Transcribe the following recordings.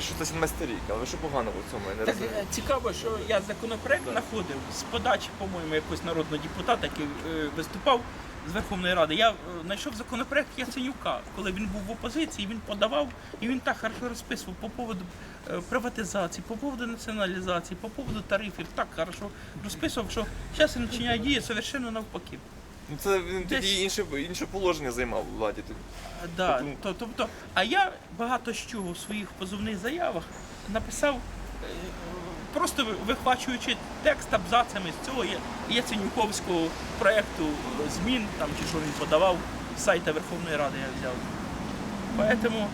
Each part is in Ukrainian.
Що це 17 рік, але що поганого в цьому? Я не Так розумію. е, цікаво, що я законопроект знаходив з подачі, по-моєму, якогось народного депутата, який е, виступав з Верховної Ради. Я е, знайшов законопроект Яценюка, коли він був в опозиції, він подавав і він так хорошо розписував по поводу е, приватизації, по поводу націоналізації, по поводу тарифів. Так хорошо розписував, що зараз він чиняє дії совершенно навпаки. Ну це він Десь- тоді інше, інше положення займав у владі. тоді. Да, Тому- то, тобто, а я багато що у своїх позовних заявах написав, е, просто ви- вихвачуючи текст абзацами з цього Я- Яценюковського проєкту е, змін, там чи що він подавав з сайта Верховної Ради я взяв. Поэтому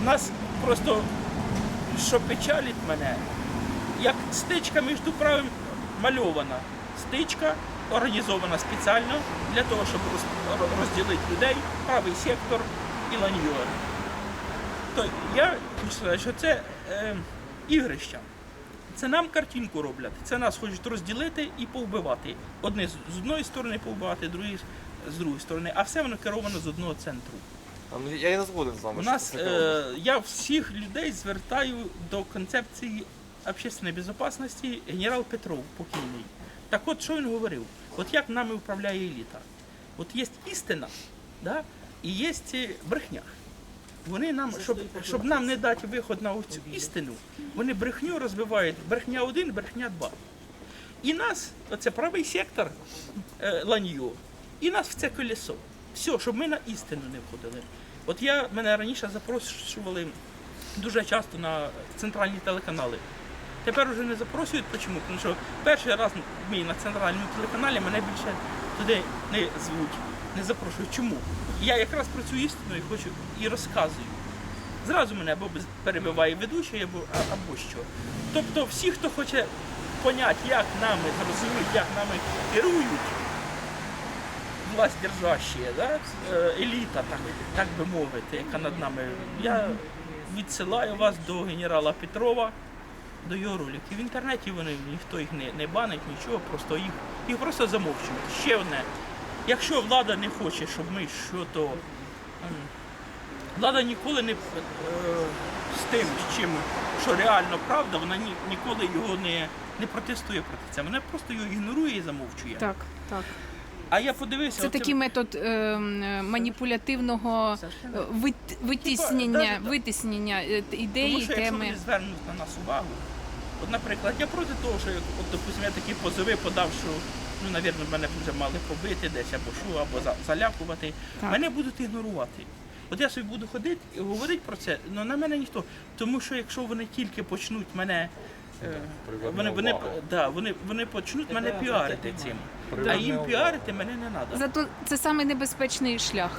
у нас просто, що печалить мене, як стичка між правим мальована. Стичка організована спеціально для того, щоб розділити людей, правий сектор і ланьйор. То я хочу сказати, що це е, ігрища. Це нам картинку роблять. Це нас хочуть розділити і повбивати. Одні з одної сторони повбивати, другі з- другої сторони, а все воно керовано з одного центру. Ну, Я і не згоден з вами. У нас е, я всіх людей звертаю до концепції общественної безпечності генерал Петров покійний. Так от що він говорив? От як нами управляє еліта? От є істина, да? і є брехня. Вони нам, щоб, щоб нам не дати виход на цю істину, вони брехню розвивають брехня один, брехня два. І нас, оце правий сектор е, ланьо, і нас в це колесо. Все, щоб ми на істину не входили. От я мене раніше запрошували дуже часто на центральні телеканали. Тепер вже не запрошують. Чому? Тому що перший раз мій на центральному телеканалі мене більше туди не звуть, не запрошують. Чому? Я якраз про цю істину і хочу і розказую. Зразу мене або перебиває ведучий, або, або що. Тобто всі, хто хоче поняти, як нами зрозуміти, як нами керують, власть держащі, да? е, еліта, так, так би мовити, яка над нами. Я відсилаю вас до генерала Петрова, до його роликів. В інтернеті вони ніхто їх не, не банить, нічого, просто їх, їх просто замовчують. Ще одне. Якщо влада не хоче, щоб ми що то. Влада ніколи не е, з тим, з чим, що реально правда, вона ні, ніколи його не, не протестує проти це. Вона просто його ігнорує і замовчує. Так, так. А я подивився. Це оце- такий метод е, маніпулятивного е, вит- витіснення, да-да-да. витіснення е, т- ідеї, Тому що якщо теми. вони звернуть на нас увагу, от, наприклад, я проти того, що от, допустим, я такі позови подав, що ну, навірно, мене вже мали побити десь або що, або за- залякувати. Так. Мене будуть ігнорувати. От я собі буду ходити і говорити про це, але на мене ніхто. Тому що якщо вони тільки почнуть мене. Е, Вони, вони, да, вони, вони почнуть мене піарити цим. А їм піарити мене не треба. Зато це самий небезпечний шлях.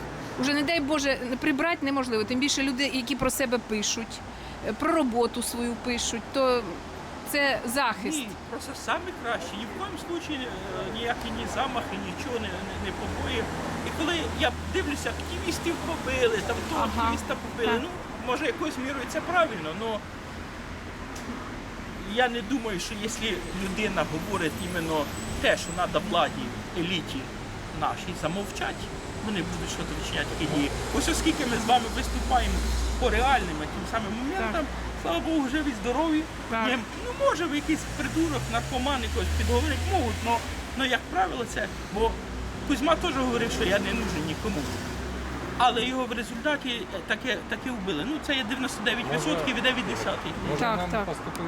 Уже не дай Боже, прибрати неможливо. Тим більше люди, які про себе пишуть, е, про роботу свою пишуть, то це захист. Ні, просто саме краще. Ні в коєму случаї е, ніякі ні замахи, нічого не, не, не побої. І коли я дивлюся, активістів побили, там того Ага, активіста побили, так. ну може якоюсь мірою це правильно, але я не думаю, що якщо людина говорить іменно те, що треба владі, еліті нашій замовчати, вони будуть щось вчиняти такі дії. Ось оскільки ми з вами виступаємо по реальним тим самим моментам, слава Богу, живі, здорові. Так. Ну може в якийсь придурок, наркоман якось підговорити можуть, але як правило це, бо Кузьма теж говорив, що я не нужен нікому. Але його в результаті таке, таке вбили. Ну це є 99% іде від 10. Може Так, нам так. поступили